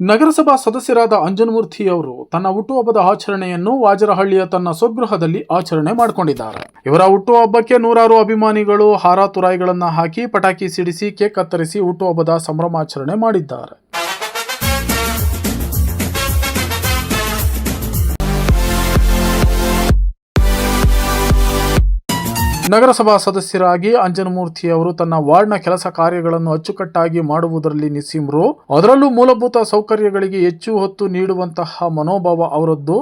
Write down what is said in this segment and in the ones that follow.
ನಗರಸಭಾ ಸದಸ್ಯರಾದ ಅಂಜನಮೂರ್ತಿ ಅವರು ತನ್ನ ಹುಟ್ಟುಹಬ್ಬದ ಆಚರಣೆಯನ್ನು ವಾಜರಹಳ್ಳಿಯ ತನ್ನ ಸ್ವಗೃಹದಲ್ಲಿ ಆಚರಣೆ ಮಾಡಿಕೊಂಡಿದ್ದಾರೆ. ಇವರ ಹುಟ್ಟುಹಬ್ಬಕ್ಕೆ ನೂರಾರು ಅಭಿಮಾನಿಗಳು ಹಾರ ತುರಾಯಿಗಳನ್ನ ಹಾಕಿ ಪಟಾಕಿ ಸಿಡಿಸಿ ಕೇಕ್ ಕತ್ತರಿಸಿ ಹುಟ್ಟುಹಬ್ಬದ ಸಂಭ್ರಮಾಚರಣೆ ಮಾಡಿದ್ದಾರೆ. ನಗರಸಭಾ ಸದಸ್ಯರಾಗಿ ಅಂಜನಮೂರ್ತಿ ಅವರು ತನ್ನ ವಾರ್ಡ್ನ ಕೆಲಸ ಕಾರ್ಯಗಳನ್ನು ಅಚ್ಚುಕಟ್ಟಾಗಿ ಮಾಡುವುದರಲ್ಲಿ ನಿಸ್ಸೀಮರು. ಅದರಲ್ಲೂ ಮೂಲಭೂತ ಸೌಕರ್ಯಗಳಿಗೆ ಹೆಚ್ಚು ಹೊತ್ತು ನೀಡುವಂತಹ ಮನೋಭಾವ ಅವರದ್ದು.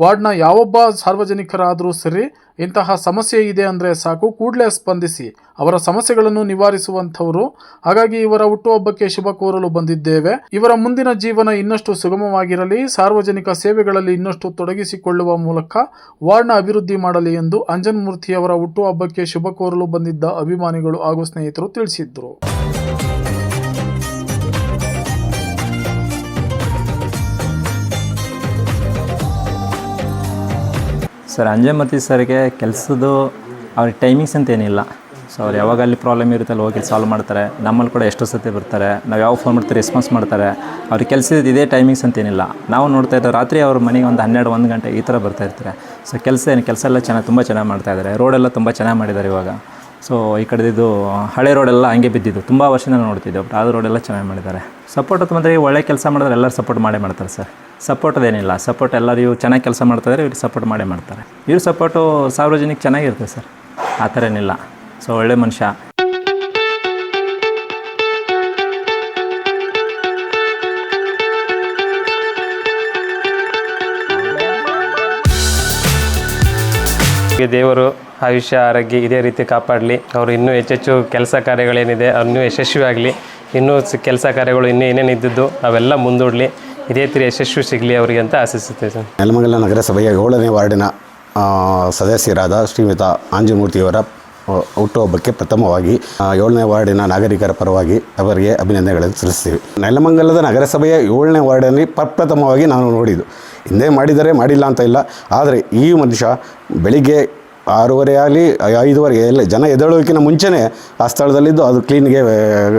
ವಾರ್ಡ್ನ ಯಾವೊಬ್ಬ ಸಾರ್ವಜನಿಕರಾದರೂ ಸರಿ ಇಂತಹ ಸಮಸ್ಯೆ ಇದೆ ಅಂದರೆ ಸಾಕು, ಕೂಡಲೇ ಸ್ಪಂದಿಸಿ. ಅವರ ಸಮಸ್ಯೆಗಳನ್ನು ನಿವಾರಿಸುವಂಥವರು. ಹಾಗಾಗಿ ಇವರ ಹುಟ್ಟುಹಬ್ಬಕ್ಕೆ ಶುಭ ಕೋರಲು ಬಂದಿದ್ದೇವೆ. ಇವರ ಮುಂದಿನ ಜೀವನ ಇನ್ನಷ್ಟು ಸುಗಮವಾಗಿರಲಿ, ಸಾರ್ವಜನಿಕ ಸೇವೆಗಳಲ್ಲಿ ಇನ್ನಷ್ಟು ತೊಡಗಿಸಿಕೊಳ್ಳುವ ಮೂಲಕ ವಾರ್ಡ್ನ ಅಭಿವೃದ್ಧಿ ಮಾಡಲಿ ಎಂದು ಅಂಜನ್ಮೂರ್ತಿ ಅವರ ಹುಟ್ಟುಹಬ್ಬಕ್ಕೆ ಶುಭ ಕೋರಲು ಬಂದಿದ್ದ ಅಭಿಮಾನಿಗಳು ಹಾಗೂ ಸ್ನೇಹಿತರು ತಿಳಿಸಿದ್ರು. ಸರ್ ಅಂಜಮತಿ ಸರ್ಗೆ ಕೆಲಸದ್ದು ಅವ್ರಿಗೆ ಟೈಮಿಂಗ್ಸ್ ಅಂತ ಏನಿಲ್ಲ ಸೊ ಅವ್ರು ಯಾವಾಗ ಅಲ್ಲಿ ಪ್ರಾಬ್ಲಮ್ ಇರುತ್ತೆ ಅಲ್ಲಿ ಹೋಗಿ ಸಾಲ್ವ್ ಮಾಡ್ತಾರೆ. ನಮ್ಮಲ್ಲಿ ಕೂಡ ಎಷ್ಟೋ ಸತಿ ಬರ್ತಾರೆ. ನಾವು ಯಾವ ಫೋನ್ ಮಾಡ್ತಾರೆ ರೆಸ್ಪಾನ್ಸ್ ಮಾಡ್ತಾರೆ. ಅವ್ರಿಗೆ ಕೆಲಸದ ಇದೇ ಟೈಮಿಂಗ್ಸ್ ಅಂತ ಏನಿಲ್ಲ ನಾವು ನೋಡ್ತಾ ಇದ್ದರೆ ರಾತ್ರಿ ಅವ್ರ ಮನೆಗೆ ಒಂದು ಹನ್ನೆರಡು, ಒಂದು ಗಂಟೆ ಈ ಥರ ಬರ್ತಾ ಇರ್ತಾರೆ. ಸೊ ಕೆಲಸ ಏನು, ಕೆಲಸ ಎಲ್ಲ ಚೆನ್ನಾಗಿ ತುಂಬ ಚೆನ್ನಾಗಿ ಮಾಡ್ತಾ ಇದ್ದಾರೆ ರೋಡೆಲ್ಲ ತುಂಬ ಚೆನ್ನಾಗಿ ಮಾಡಿದ್ದಾರೆ ಇವಾಗ. ಸೊ ಈ ಕಡೆದಿದ್ದು ಹಳೆ ರೋಡೆಲ್ಲ ಹಂಗೆ ಬಿದ್ದಿದ್ದು. ತುಂಬ ವರ್ಷದಿಂದ ನೋಡ್ತಿದ್ದೆ ಬಟ್ ಆ ರೋಡೆಲ್ಲ ಚೆನ್ನಾಗಿ ಮಾಡಿದ್ದಾರೆ ಸಪೋರ್ಟ್ ಅಂತ ಬಂದರೆ ಒಳ್ಳೆ ಕೆಲಸ ಮಾಡಿದ್ರೆ ಎಲ್ಲರೂ ಸಪೋರ್ಟ್ ಮಾಡೇ ಮಾಡ್ತಾರೆ ಸರ್. ಸಪೋರ್ಟ್ ಅದೇನಿಲ್ಲ. ಸಪೋರ್ಟ್ ಎಲ್ಲರೂ ಇವ್ರು ಚೆನ್ನಾಗಿ ಕೆಲಸ ಮಾಡ್ತಾಯಿದ್ರೆ ಇವ್ರಿಗೆ ಸಪೋರ್ಟ್ ಮಾಡೇ ಮಾಡ್ತಾರೆ. ಇವ್ರ ಸಪೋರ್ಟು ಸಾರ್ವಜನಿಕ ಚೆನ್ನಾಗಿರುತ್ತೆ ಸರ್. ಆ ಥರ ಏನಿಲ್ಲ. ಸೊ ಒಳ್ಳೆ ಮನುಷ್ಯ. ದೇವರು ಆಯುಷ್ಯ, ಆರೋಗ್ಯ ಇದೇ ರೀತಿ ಕಾಪಾಡಲಿ. ಅವರು ಇನ್ನೂ ಹೆಚ್ಚೆಚ್ಚು ಕೆಲಸ ಕಾರ್ಯಗಳೇನಿದೆ ಇನ್ನೂ ಯಶಸ್ವಿ ಆಗಲಿ ಇನ್ನೂ ಕೆಲಸ ಕಾರ್ಯಗಳು ಇನ್ನೂ ಏನೇನು ಇದ್ದಿದ್ದು ಅವೆಲ್ಲ ಮುಂದೂಡಲಿ. ಇದೇ ರೀತಿ ಯಶಸ್ವಿ ಸಿಗಲಿ ಅವರಿಗೆ ಅಂತ ಆಶಿಸುತ್ತೇನೆ ಸರ್. ನೆಲಮಂಗಲ ನಗರಸಭೆಯ ಏಳನೇ ವಾರ್ಡಿನ ಸದಸ್ಯರಾದ ಶ್ರೀಮಿತ ಆಂಜಮೂರ್ತಿಯವರ ಹುಟ್ಟುಹಬ್ಬಕ್ಕೆ ಪ್ರಥಮವಾಗಿ ಏಳನೇ ವಾರ್ಡಿನ ನಾಗರಿಕರ ಪರವಾಗಿ ಅವರಿಗೆ ಅಭಿನಂದನೆಗಳನ್ನು ಸಲ್ಲಿಸ್ತೀವಿ ನೆಲಮಂಗಲದ ನಗರಸಭೆಯ ಏಳನೇ ವಾರ್ಡಲ್ಲಿ ಪ್ರಪ್ರಥಮವಾಗಿ ನಾನು ನೋಡಿದ್ದು. ಹಿಂದೆ ಮಾಡಿದರೆ ಮಾಡಿಲ್ಲ ಅಂತ ಇಲ್ಲ, ಆದರೆ ಈ ಮನುಷ್ಯ ಬೆಳಿಗ್ಗೆ ಆರೂವರೆ ಆಗಲಿ ಐದುವರೆ ಎಲ್ಲ ಜನ ಎದ್ದೇಳೋಕ್ಕಿಂತ ಮುಂಚೆನೇ ಆ ಸ್ಥಳದಲ್ಲಿದ್ದು ಅದು ಕ್ಲೀನ್ಗೆ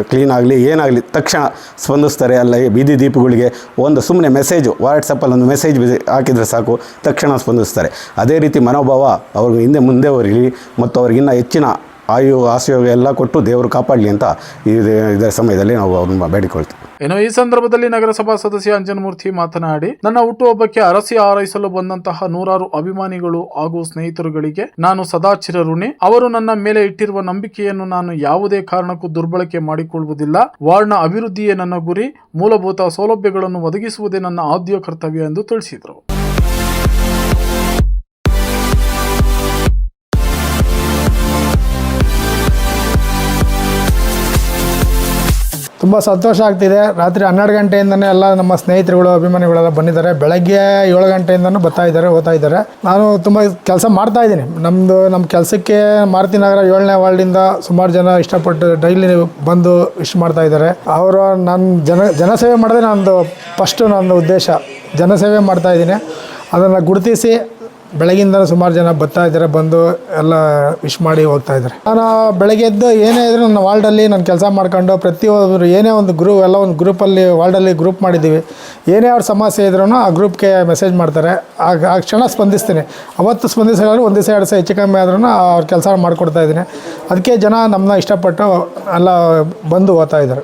ಕ್ಲೀನ್ ಆಗಲಿ, ಏನಾಗಲಿ, ತಕ್ಷಣ ಸ್ಪಂದಿಸ್ತಾರೆ ಅಲ್ಲ ಬೀದಿ ದೀಪಗಳಿಗೆ. ಒಂದು ಸುಮ್ಮನೆ ಮೆಸೇಜು, ವಾಟ್ಸಪ್ಪಲ್ಲಿ ಒಂದು ಮೆಸೇಜ್ ಹಾಕಿದರೆ ಸಾಕು, ತಕ್ಷಣ ಸ್ಪಂದಿಸ್ತಾರೆ. ಅದೇ ರೀತಿ ಮನೋಭಾವ ಅವ್ರಿಗೆ ಹಿಂದೆ ಮುಂದೆ ಬರಲಿ ಮತ್ತು ಅವ್ರಿಗಿನ್ನ ಹೆಚ್ಚಿನ ಆಯು ಆಸೆಯೋಗ ಎಲ್ಲ ಕೊಟ್ಟು ದೇವರು ಕಾಪಾಡಲಿ ಅಂತ ಇದೇ ಇದರ ಸಮಯದಲ್ಲಿ ನಾವು ಅವ್ರನ್ನ ಬೇಡಿಕೊಳ್ತೀವಿ. ಇನ್ನು ಈ ಸಂದರ್ಭದಲ್ಲಿ ನಗರಸಭಾ ಸದಸ್ಯ ಅಂಜನಮೂರ್ತಿ ಮಾತನಾಡಿ, ನನ್ನ ಹುಟ್ಟುಹಬ್ಬಕ್ಕೆ ಅರಸಿ ಹಾರೈಸಲು ಬಂದಂತಹ ನೂರಾರು ಅಭಿಮಾನಿಗಳು ಹಾಗೂ ಸ್ನೇಹಿತರುಗಳಿಗೆ ನಾನು ಸದಾ ಚಿರಋಣಿ. ಅವರು ನನ್ನ ಮೇಲೆ ಇಟ್ಟಿರುವ ನಂಬಿಕೆಯನ್ನು ನಾನು ಯಾವುದೇ ಕಾರಣಕ್ಕೂ ದುರ್ಬಳಕೆ ಮಾಡಿಕೊಳ್ಳುವುದಿಲ್ಲ. ವಾರ್ಡ್ನ ಅಭಿವೃದ್ಧಿಯೇ ನನ್ನ ಗುರಿ. ಮೂಲಭೂತ ಸೌಲಭ್ಯಗಳನ್ನು ಒದಗಿಸುವುದೇ ನನ್ನ ಆದ್ಯ ಕರ್ತವ್ಯ ಎಂದು ತಿಳಿಸಿದರು. ತುಂಬ ಸಂತೋಷ ಆಗ್ತಿದೆ. ರಾತ್ರಿ ಹನ್ನೆರಡು ಗಂಟೆಯಿಂದನೇ ಎಲ್ಲ ನಮ್ಮ ಸ್ನೇಹಿತರುಗಳು, ಅಭಿಮಾನಿಗಳೆಲ್ಲ ಬಂದಿದ್ದಾರೆ. ಬೆಳಗ್ಗೆ ಏಳು ಗಂಟೆಯಿಂದನೂ ಬರ್ತಾ ಇದ್ದಾರೆ, ಓದ್ತಾ ಇದ್ದಾರೆ. ನಾನು ತುಂಬ ಕೆಲಸ ಮಾಡ್ತಾ ಇದ್ದೀನಿ. ನಮ್ಮದು ನಮ್ಮ ಕೆಲಸಕ್ಕೆ ಮಾರುತಿ ನಗರ ಏಳನೇ ವಾರ್ಡಿಂದ ಸುಮಾರು ಜನ ಇಷ್ಟಪಟ್ಟು ಡೈಲಿ ಬಂದು ಇಷ್ಟು ಮಾಡ್ತಾ ಇದ್ದಾರೆ. ಅವರು ನನ್ನ ಜನ, ಜನಸೇವೆ ಮಾಡೋದೇ ನಂದು ಫಸ್ಟು ನನ್ನ ಉದ್ದೇಶ. ಜನಸೇವೆ ಮಾಡ್ತಾ ಇದ್ದೀನಿ. ಅದನ್ನು ಗುರುತಿಸಿ ಬೆಳಗಿಂದ ಸುಮಾರು ಜನ ಬರ್ತಾ ಇದ್ದಾರೆ, ಬಂದು ಎಲ್ಲ ವಿಶ್ ಮಾಡಿ ಹೋಗ್ತಾ ಇದ್ದಾರೆ. ನಾನು ಬೆಳಗ್ಗೆ ಎದ್ದು ಏನೇ ಇದ್ರೂ ನನ್ನ ವಾರ್ಡಲ್ಲಿ ನಾನು ಕೆಲಸ ಮಾಡ್ಕೊಂಡು ಪ್ರತಿಯೊಬ್ಬರು ಏನೇ ಒಂದು ಗ್ರೂಪ್ ಎಲ್ಲ ಒಂದು ಗ್ರೂಪಲ್ಲಿ ವಾರ್ಡಲ್ಲಿ ಗ್ರೂಪ್ ಮಾಡಿದ್ದೀವಿ. ಏನೇ ಅವ್ರ ಸಮಸ್ಯೆ ಇದ್ರೂ ಆ ಗ್ರೂಪ್ಗೆ ಮೆಸೇಜ್ ಮಾಡ್ತಾರೆ. ಆಗ ಆ ಕ್ಷಣ ಸ್ಪಂದಿಸ್ತೀನಿ. ಅವತ್ತು ಸ್ಪಂದಿಸಿದ್ರು ಒಂದು ದಿವಸ ಎರಡು ದಿವಸ ಹೆಚ್ಚು ಕಮ್ಮಿ ಆದ್ರೂ ಅವ್ರ ಕೆಲಸ ಮಾಡಿಕೊಡ್ತಾ ಇದ್ದೀನಿ. ಅದಕ್ಕೆ ಜನ ನಮ್ಮನ್ನ ಇಷ್ಟಪಟ್ಟು ಎಲ್ಲ ಬಂದು ಓದ್ತಾ ಇದ್ದಾರೆ.